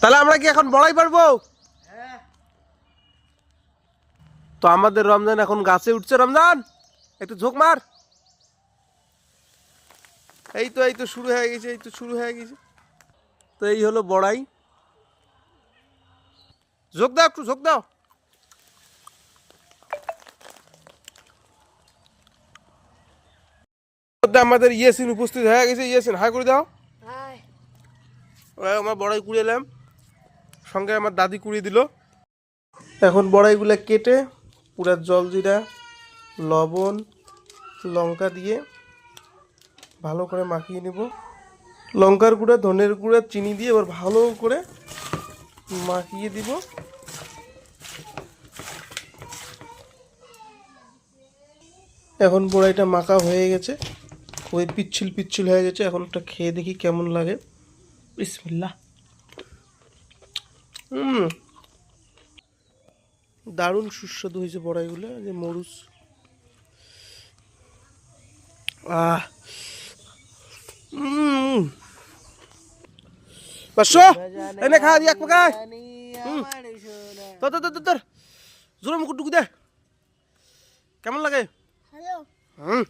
তাহলে আমরা কি এখন বড়াই পারব? তো আমাদের রমজান এখন গাছে উঠছে রমজান। একটু ঝোঁক মার। এই তো এই তো শুরু হয়ে গেছে এই তো শুরু হয়ে গেছে। তো এই হলো বড়াই। ঝোঁক দাও একটু ঝোঁক দাও। আমাদের ইয়েসিন উপস্থিত হয়ে গেছে ইয়েসিন হাই করে দাও। ওই আমার বড়াই কুড়ে এলাম। সঙ্গে আমার দাদি কুড়িয়ে দিল। এখন বড়াইগুলো কেটে পুরা জলজিরা লবণ, লঙ্কা দিয়ে ভালো করে মাখিয়ে নেব। লঙ্কার গুঁড়া, ধনের গুঁড়া, চিনি দিয়ে এবার ভালো করে মাখিয়ে দিব। এখন বড়াইটা মাখা হয়ে গেছে। ওই পিচ্ছিল পিচ্ছিল হয়ে গেছে। এখন একটা খেয়ে দেখি কেমন লাগে। বিসমিল্লাহ। হুম। দারুণ সুস্বাদু হয়েছে বড়াইগুলো যে মরুচ। আহ। হুম। বাস এনে খা দিয়ে এক পাকায় তোর তোর তোর তোর জোর মুকুট টুকু দে। কেমন লাগে? হ্যালো হুম।